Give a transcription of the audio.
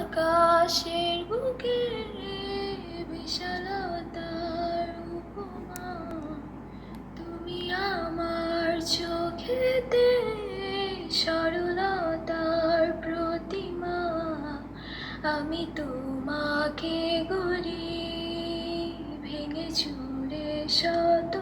আকাশের বুকে বিশালতার উপমা। তুমি আমার চোখেতে সরলতার প্রতিমা। আমি তোমাকে গড়ি ভেঙে চুড়ে শত